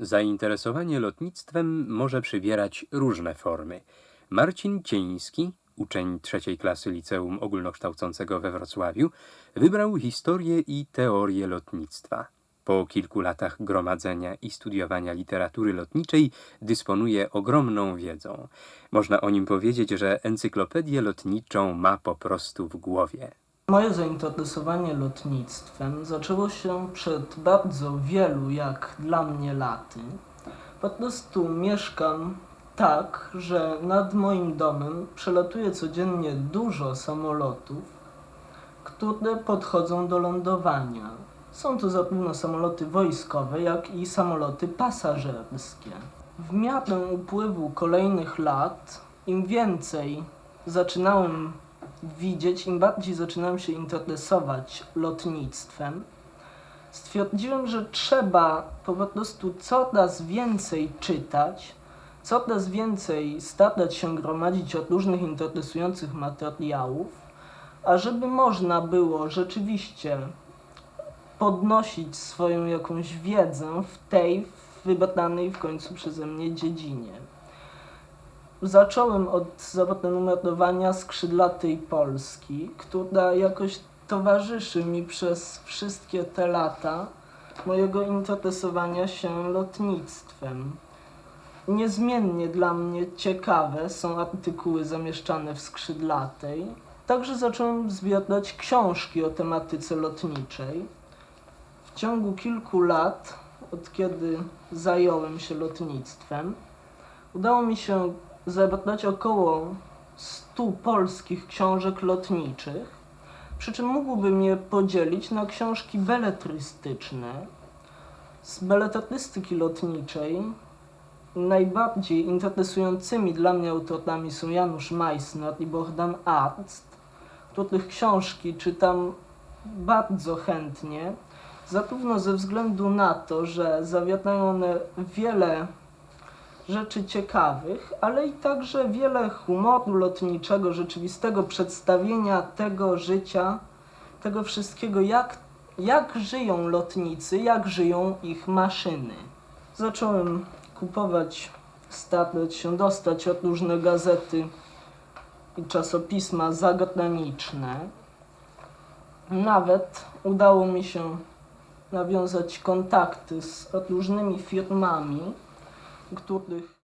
Zainteresowanie lotnictwem może przybierać różne formy. Marcin Cieński, uczeń trzeciej klasy liceum ogólnokształcącego we Wrocławiu, wybrał historię i teorię lotnictwa. Po kilku latach gromadzenia i studiowania literatury lotniczej dysponuje ogromną wiedzą. Można o nim powiedzieć, że encyklopedię lotniczą ma po prostu w głowie. Moje zainteresowanie lotnictwem zaczęło się przed bardzo wielu, jak dla mnie, laty. Po prostu mieszkam tak, że nad moim domem przelatuje codziennie dużo samolotów, które podchodzą do lądowania. Są to zarówno samoloty wojskowe, jak i samoloty pasażerskie. W miarę upływu kolejnych lat, im więcej zaczynałem widzieć, im bardziej zaczynałem się interesować lotnictwem, stwierdziłem, że trzeba po prostu coraz więcej czytać, coraz więcej starać się gromadzić od różnych interesujących materiałów, a żeby można było rzeczywiście podnosić swoją jakąś wiedzę w tej wybranej w końcu przeze mnie dziedzinie. Zacząłem od zaproponowania skrzydlatej Polski, która jakoś towarzyszy mi przez wszystkie te lata mojego interesowania się lotnictwem. Niezmiennie dla mnie ciekawe są artykuły zamieszczane w skrzydlatej. Także zacząłem zbierać książki o tematyce lotniczej. W ciągu kilku lat, od kiedy zająłem się lotnictwem, udało mi się zebrać około 100 polskich książek lotniczych, przy czym mógłbym je podzielić na książki beletrystyczne. Z beletrystyki lotniczej najbardziej interesującymi dla mnie autorami są Janusz Meissner i Bogdan Arzt, których książki czytam bardzo chętnie, zarówno ze względu na to, że zawierają one wiele rzeczy ciekawych, ale i także wiele humoru lotniczego, rzeczywistego przedstawienia tego życia, tego wszystkiego, jak, jak żyją lotnicy, jak żyją ich maszyny. Zacząłem kupować, starać się dostać od różne gazety i czasopisma zagraniczne. Nawet udało mi się nawiązać kontakty z różnymi firmami, których